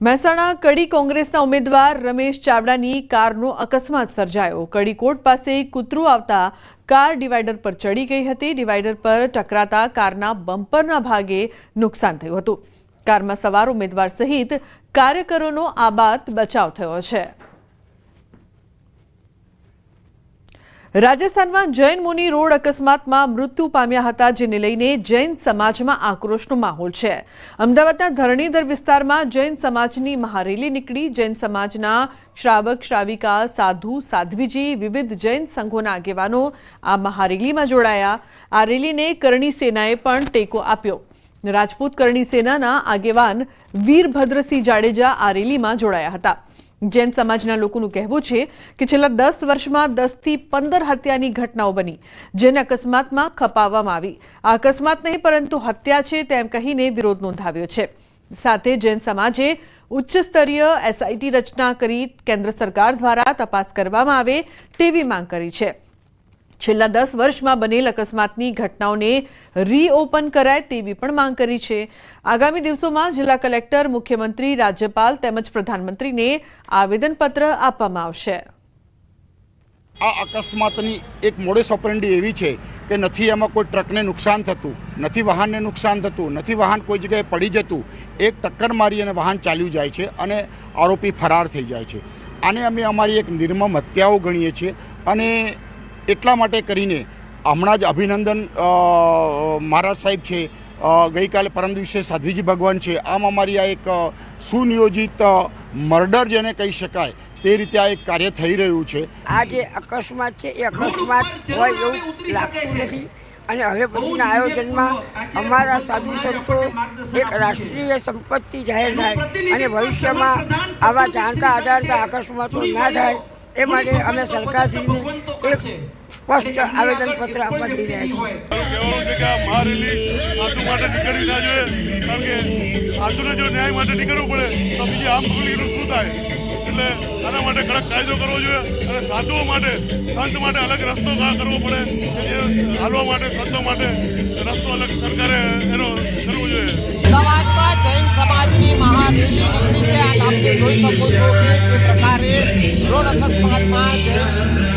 મહેસાણા કડી કોંગ્રેસના ઉમેદવાર રમેશ ચાવડાની કારનો અકસ્માત સર્જાયો. કડી કોર્ટ પાસે કૂતરું આવતા કાર ડિવાઈડર પર ચડી ગઈ હતી. ડિવાઈડર પર ટકરાતા કારના બમ્પરના ભાગે નુકસાન થયું હતું. કારમાં સવાર ઉમેદવાર સહિત કાર્યકરોનો આબાદ બચાવ થયો છે. રાજસ્થાનમાં જૈન મુનિ રોડ અકસ્માતમાં મૃત્યુ પામ્યા હતા, જેને લઈને જૈન સમાજમાં આક્રોશનો માહોલ છે. અમદાવાદના ધરણીધર વિસ્તારમાં જૈન સમાજની મહારેલી નીકળી. જૈન સમાજના શ્રાવક, શ્રાવિકા, સાધુ, સાધ્વીજી, વિવિધ જૈન સંઘોના આગેવાનો આ મહારેલીમાં જોડાયા. આ રેલીને કરણી સેનાએ પણ ટેકો આપ્યો. રાજપૂત કરણી સેનાના આગેવાન વીરભદ્રસિંહ જાડેજા આ રેલીમાં જોડાયા હતા. જૈન સમાજના લોકોનું કહેવું છે કે છેલ્લા દસ વર્ષમાં દસથી પંદર હત્યાની ઘટનાઓ બની, જેને અકસ્માતમાં ખપાવવામાં આવી. આ અકસ્માત નહીં, પરંતુ હત્યા છે તેમ કહીને વિરોધ નોંધાવ્યો છે. સાથે જૈન સમાજે ઉચ્ચ સ્તરીય એસઆઈટી રચના કરી કેન્દ્ર સરકાર દ્વારા તપાસ કરવામાં આવે તેવી માંગ કરી છે. છેલ્લા દસ વર્ષમાં બનેલ અકસ્માતની ઘટનાઓને રીઓપન કરાય તેવી પણ માંગ કરી છે. આગામી દિવસોમાં જિલ્લા કલેક્ટર, મુખ્યમંત્રી, રાજ્યપાલ તેમજ પ્રધાનમંત્રીને આવેદનપત્ર આપવામાં આવશે. આ અકસ્માતની એક મોડેસ ઓપરેન્ડી એવી છે કે નથી એમાં કોઈ ટ્રકને નુકસાન થતું, નથી વાહનને નુકસાન થતું, નથી વાહન કોઈ જગ્યાએ પડી જતું, એક ટક્કર મારી અને વાહન ચાલ્યું જાય છે અને આરોપી ફરાર થઈ જાય છે. આને અમે અમારી એક નિર્મમ હત્યાઓ ગણીએ છીએ અને એટલા માટે કરીને હમણાં જ અભિનંદન મહારાજ સાહેબ છે ગઈકાલે પરમ દિવસે સાધ્વીજી ભગવાન છે. આમ અમારી આ એક સુનિયોજિત મર્ડર જેને કહી શકાય તે રીતે આ એક કાર્ય થઈ રહ્યું છે. આ જે અકસ્માત છે એ અકસ્માત હોય એવું લાગતું નથી. અને હવે પછીના આયોજનમાં અમારા સાધુ સંતો એક રાષ્ટ્રીય સંપત્તિ જાહેર થાય અને ભવિષ્યમાં આવા જાણતા આધારતા અકસ્માતો ના થાય. એ માટે અમે સરકારશ્રીને એક સ્પષ્ટ આવેદનપત્ર આપવા જઈ રહ્યા છીએ. માટે નીકળવી ના જોઈએ કારણ કે સાધુને જો ન્યાય માટે નીકળવું પડે તો બીજી આમ ખુલ્લીનું શું થાય? એટલે આના માટે કડક કાયદો કરવો જોઈએ અને સાધુઓ માટે સંત માટે અલગ રસ્તો કા- કરવો પડે. જે હાલવા માટે સંતો માટે રસ્તો અલગ સરકારે એનો કરવો જોઈએ. જૈન સમાજની મહારેલી નીકળી છે. આ આપ જોઈ શકો છો કે જે પ્રકારે રોડ અકસ્માતમાં જૈન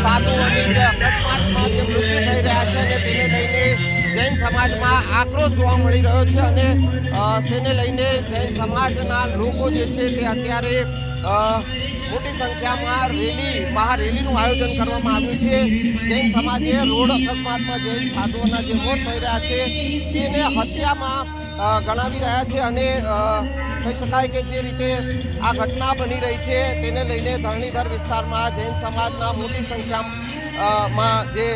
સાધુઓની જે અકસ્માતમાં જે મૃત્યુ થઈ રહ્યા છે અને તેને લઈને જૈન સમાજમાં આક્રોશ જોવા મળી રહ્યો છે અને તેને લઈને જૈન સમાજના લોકો જે છે તે અત્યારે મોટી સંખ્યામાં રેલી, મહારેલીનું આયોજન કરવામાં આવ્યું છે. જૈન સમાજે રોડ અકસ્માતમાં જૈન સાધુઓના જે મોત થઈ રહ્યા છે. તેને હત્યામાં ગણાવી રહ્યા છે અને કહી શકાય કે જે રીતે આ ઘટના બની રહી છે તેને લઈને ધરણીધર વિસ્તારમાં જૈન સમાજના મોટી સંખ્યામાં જે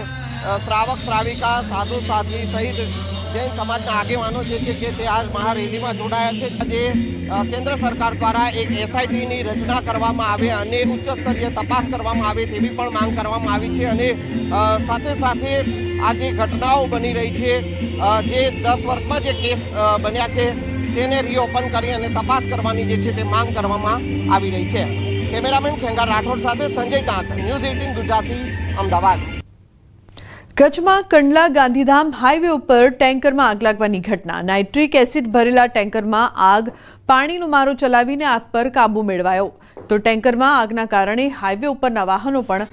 શ્રાવક, શ્રાવિકા, સાધુ, સાધ્વી સહિત જૈન સમાજના આગેવાનો જે છે તે આ મહારેલીમાં જોડાયા છે. આજે કેન્દ્ર સરકાર દ્વારા એક એસઆઈટીની રચના કરવામાં આવે અને ઉચ્ચ સ્તરીય તપાસ કરવામાં આવે તેવી પણ માંગ કરવામાં આવી છે અને સાથે સાથે આ જે ઘટનાઓ બની રહી છે જે દસ વર્ષમાં જે કેસ બન્યા છે, તેને રીઓપન કરી અને તપાસ કરવાની જે છે તે માંગ કરવામાં આવી રહી છે. કેમેરામેન ખેંગા રાઠોડ સાથે સંજય દાંત, ન્યૂઝ એઇટીન ગુજરાતી, અમદાવાદ. કચ્છમાં કંડલા ગાંધીધામ હાઈવે ઉપર ટેન્કરમાં આગ લાગવાની ઘટના. નાઇટ્રિક એસિડ ભરેલા ટેન્કરમાં આગ, પાણીનો મારો ચલાવીને આગ પર કાબુ મેળવાયો. તો ટેન્કરમાં આગના કારણે હાઈવે ઉપરના વાહનો પણ